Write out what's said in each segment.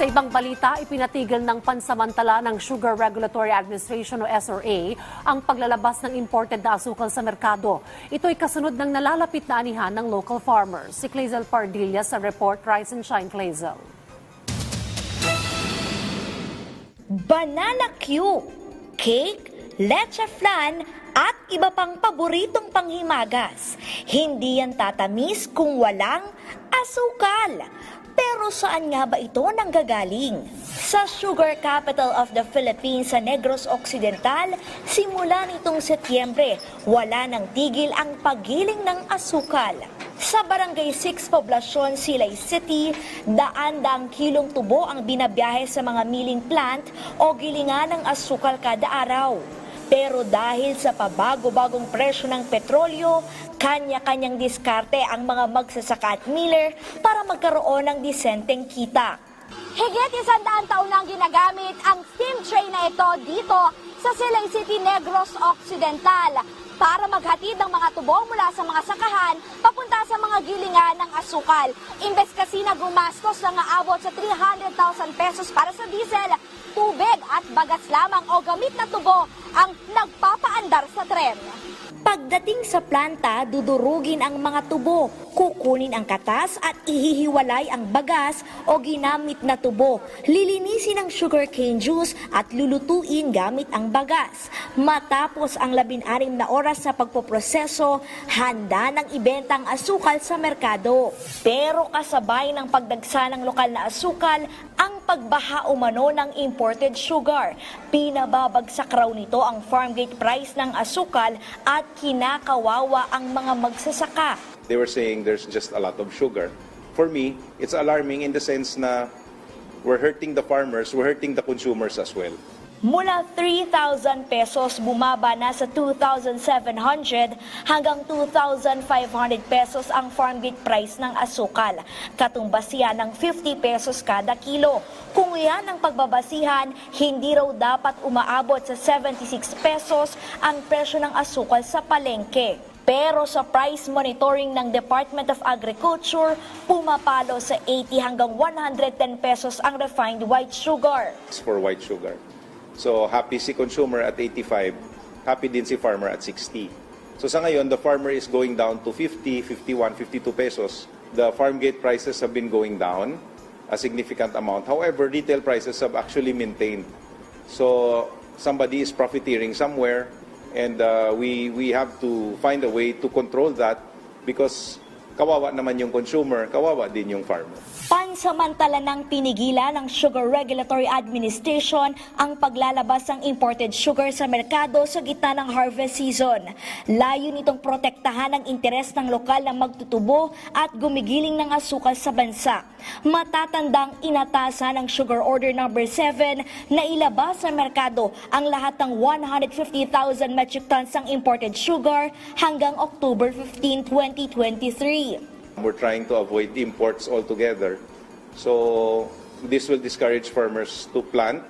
Sa ibang balita, ipinatigil ng pansamantala ng Sugar Regulatory Administration o SRA ang paglalabas ng imported na asukal sa merkado. Ito ay kasunod ng nalalapit na anihan ng local farmers. Si Clazel Pardilla sa report Rise and Shine Clazel. banana cue, cake, leche flan, at iba pang paboritong panghimagas. Hindi yan tatamis kung walang asukal. Pero saan nga ba ito nanggagaling? Sa sugar capital of the Philippines sa Negros Occidental, simula nitong Setyembre, wala nang tigil ang paggiling ng asukal. Sa Barangay 6 Poblacion, Silay City, daan-daang kilong tubo ang binabiyahe sa mga milling plant o gilingan ng asukal kada araw. Pero dahil sa pabago-bagong presyo ng petrolyo, kanya-kanyang diskarte ang mga magsasaka at miller para magkaroon ng disenteng kita. Higit isang daang taon nang ginagamit ang steam train na ito dito sa Silay City, Negros Occidental para maghatid ng mga tubo mula sa mga sakahan papunta sa mga gilingan ng asukal. Imbes kasi na gumastos na aabot sa 300,000 pesos para sa diesel, tubig at bagas lamang o gamit na tubo ang nagpapaandar sa tren. Pagdating sa planta, dudurugin ang mga tubo, kukunin ang katas at ihihiwalay ang bagas o ginamit na tubo. Lilinisin ang sugarcane juice at lulutuin gamit ang bagas. Matapos ang labinarim na oras sa pagpoproseso, handa ng ibenta ang asukal sa merkado. Pero kasabay ng pagdagsa ng lokal na asukal, ang pagbaha umano ng imported sugar. Pinababagsak raw nito ang farm gate price ng asukal at kinakawawa ang mga magsasaka. they were saying there's just a lot of sugar. For me, it's alarming in the sense na we're hurting the farmers, we're hurting the consumers as well. Mula 3,000 pesos bumaba na sa 2,700 hanggang 2,500 pesos ang farm gate price ng asukal. Katumbas yan ng 50 pesos kada kilo. Kung yan ang pagbabasihan, hindi raw dapat umaabot sa 76 pesos ang presyo ng asukal sa palengke. Pero sa price monitoring ng Department of Agriculture, pumapalo sa 80 hanggang 110 pesos ang refined white sugar. It's for white sugar. So happy si consumer at 85, happy din si farmer at 60. So sa ngayon, the farmer is going down to 50, 51, 52 pesos. The farm gate prices have been going down a significant amount. However, retail prices have actually maintained. So somebody is profiteering somewhere and uh, we, we have to find a way to control that because kawawa naman yung consumer, kawawa din yung farmer. Pansamantala ng pinigilan ng Sugar Regulatory Administration ang paglalabas ng imported sugar sa merkado sa gitna ng harvest season. Layo nitong protektahan ang interes ng lokal na magtutubo at gumigiling ng asukal sa bansa. Matatandang inatasan ng Sugar Order Number 7 na ilabas sa merkado ang lahat ng 150,000 metric tons ng imported sugar hanggang October 15, 2023. We're trying to avoid imports altogether. So this will discourage farmers to plant,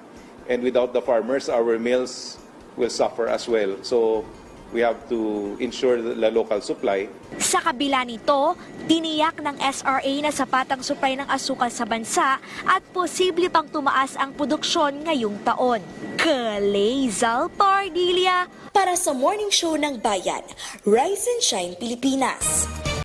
and without the farmers, our mills will suffer as well. So we have to ensure the local supply. Sa kabila nito, tiniyak ng SRA na sapat ang supply ng asukal sa bansa at posible pang tumaas ang produksyon ngayong taon. Kalezal Pardilia para sa Morning Show ng Bayan, Rise and Shine Pilipinas.